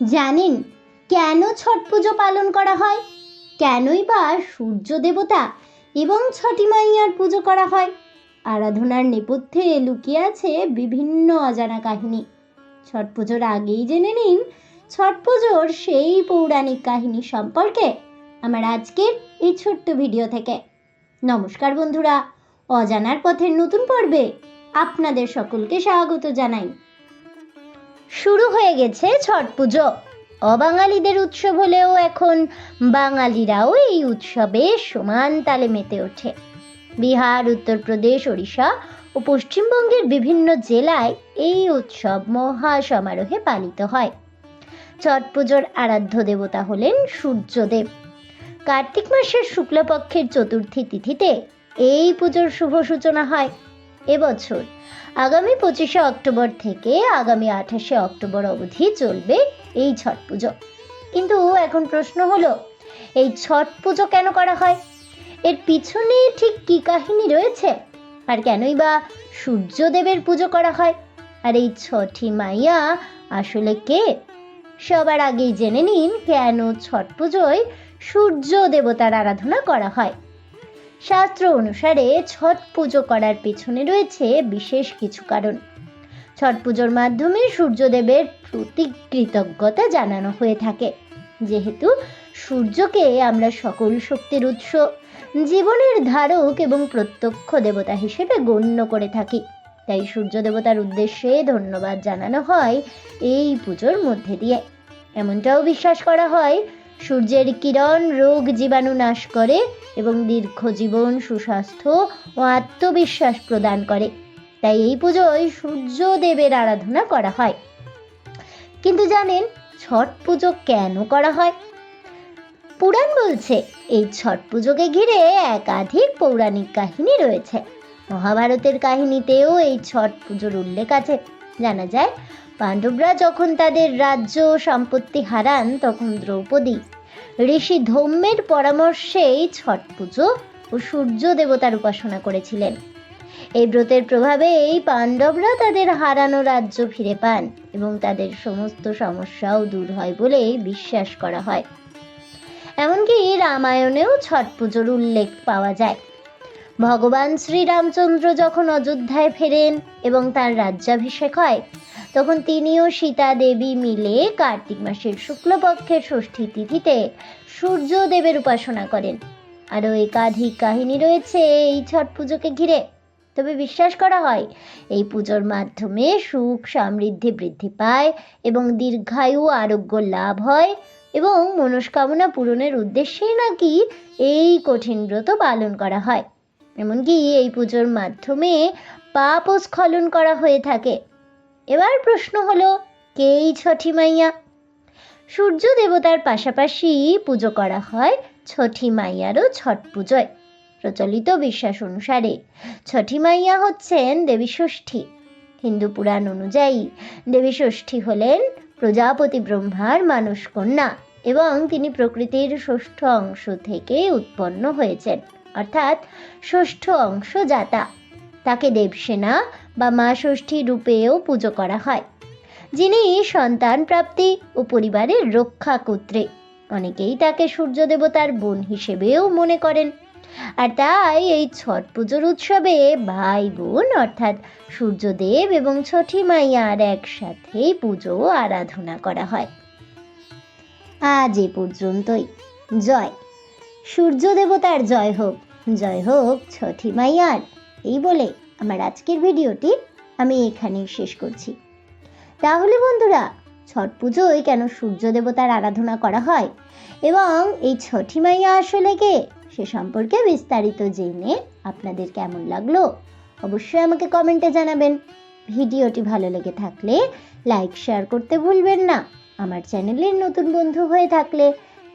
জানেন, কেন ছট পুজো পালন করা হয়? কেনই বা সূর্য দেবতা এবং ছটি মাইয়ার পুজো করা হয়? আরাধনার নেপথ্যে লুকিয়ে আছে বিভিন্ন অজানা কাহিনী। ছট পুজোর আগেই জেনে নিন, ছট পুজোর সেই পৌরাণিক কাহিনী সম্পর্কে আমার আজকের এই ছোট্ট ভিডিও থেকে। নমস্কার বন্ধুরা, অজানার পথের নতুন পর্বে আপনাদের সকলকে স্বাগত জানাই। শুরু হয়ে গেছে ছট পুজো। অবাঙালিদের উৎসব হলেও এখন বাঙালিরাও এই উৎসবে সমান তালে মেতে ওঠে। বিহার, উত্তরপ্রদেশ, ওড়িশা ও পশ্চিমবঙ্গের বিভিন্ন জেলায় এই উৎসব মহা সমারোহে পালিত হয়। ছট পুজোর আরাধ্য দেবতা হলেন সূর্যদেব। কার্তিক মাসের শুক্লপক্ষের চতুর্থী তিথিতে এই পুজোর শুভ সূচনা হয়। এবছর। আগামী পঁচিশে অক্টোবর থেকে আগামী আঠাশে অক্টোবর অবধি চলবে এই ছট পুজো। কিন্তু এখন প্রশ্ন হলো, এই ছট পুজো কেন করা হয়? এর পিছনে ঠিক কী কাহিনী রয়েছে? আর কেনই বা সূর্যদেবের পুজো করা হয়? আর এই ছটি মাইয়া আসলে কে? সবার আগেই জেনে নিন কেন ছট পুজোয় সূর্য দেবতার আরাধনা করা হয়। শাস্ত্র অনুসারে ছট পুজো করার পেছনে রয়েছে বিশেষ কিছু কারণ। ছট পুজোর মাধ্যমে সূর্যদেবের প্রতি কৃতজ্ঞতা জানানো হয়ে থাকে। যেহেতু সূর্যকে আমরা সকল শক্তির উৎস, জীবনের ধারক এবং প্রত্যক্ষ দেবতা হিসেবে গণ্য করে থাকি। তাই সূর্য দেবতার উদ্দেশ্যে ধন্যবাদ জানানো হয় এই পুজোর মধ্যে দিয়ে। এমনটাও বিশ্বাস করা হয় সূর্যের কিরণ রোগ জীবাণু নাশ করে এবং দীর্ঘ জীবন সুস্বাস্থ্য ও আত্মবিশ্বাস প্রদান করে। তাই এই পুজোয় সূর্যদেবের আরাধনা করা হয়। কিন্তু জানেন, ছট পুজো কেন করা হয়? পুরাণ বলছে, এই ছট পুজোকে ঘিরে একাধিক পৌরাণিক কাহিনী রয়েছে। মহাভারতের কাহিনীতেও এই ছট পুজোর উল্লেখ আছে। জানা যায়, পাণ্ডবরা যখন তাদের রাজ্য সম্পত্তি হারান, তখন দ্রৌপদী ঋষি ধৌম্যের পরামর্শেই ছট পুজো ও সূর্য দেবতার উপাসনা করেছিলেন। এই ব্রতের প্রভাবে এই পাণ্ডবরা তাদের হারানো রাজ্য ফিরে পান এবং তাদের সমস্ত সমস্যাও দূর হয় বলে বিশ্বাস করা হয়। এমনকি রামায়ণেও ছট পুজোর উল্লেখ পাওয়া যায়। ভগবান শ্রীরামচন্দ্র যখন অযোধ্যায় ফেরেন এবং তার রাজ্যাভিষেক হয়, তখন তিনিও সীতা দেবী মিলে কার্তিক মাসের শুক্লপক্ষের ষষ্ঠী তিথিতে সূর্যদেবের উপাসনা করেন। আরও একাধিক কাহিনী রয়েছে এই ছট পুজোকে ঘিরে। তবে বিশ্বাস করা হয়, এই পুজোর মাধ্যমে সুখ সমৃদ্ধি বৃদ্ধি পায় এবং দীর্ঘায়ু আরোগ্য লাভ হয় এবং মনস্কামনা পূরণের উদ্দেশ্যেই নাকি এই কঠিন ব্রত পালন করা হয়। এমনকি এই পুজোর মাধ্যমে পাপ ও স্খলন করা হয়ে থাকে। এবার প্রশ্ন হলো কে এই ছঠি মাইয়া? সূর্য দেবতার পাশাপাশি পুজো করা হয় ছঠি মাইয়ারও ছট পুজোয়। প্রচলিত বিশ্বাস অনুসারে ছঠি মাইয়া হচ্ছেন দেবী ষষ্ঠী। হিন্দু পুরাণ অনুযায়ী দেবী ষষ্ঠী হলেন প্রজাপতি ব্রহ্মার মানস কন্যা এবং তিনি প্রকৃতির ষষ্ঠ অংশ থেকে উৎপন্ন হয়েছেন। অর্থাৎ ষষ্ঠ অংশ জাতা তাকে দেবসেনা বা মা ষষ্ঠী রূপেও পুজো করা হয়। যিনি সন্তান প্রাপ্তি ও পরিবারের রক্ষা কর্ত্রী অনেকেই তাকে সূর্য দেবতার বোন হিসেবেও মনে করেন। আর তাই এই ছট পুজোর উৎসবে ভাই বোন অর্থাৎ সূর্যদেব এবং ছঠি মাইয়ার একসাথেই পুজো আরাধনা করা হয়। আজ এ পর্যন্তই। জয়। সূর্য দেবতার জয় হোক। জয় হোক ছঠি মাইয়ার। এই বলে আমার আজকের ভিডিওটি আমি এখানেই শেষ করছি। তাহলে বন্ধুরা, ছট পুজোয় কেন সূর্য দেবতার আরাধনা করা হয়? এবং এই ছঠি মাইয়া আসলে কে? সে সম্পর্কে বিস্তারিত জেনে আপনাদের কেমন লাগল? অবশ্যই আমাকে কমেন্টে জানাবেন। ভিডিওটি ভালো লেগে থাকলে লাইক, শেয়ার করতে ভুলবেন না। আমার চ্যানেলের নতুন বন্ধু হয়ে থাকলে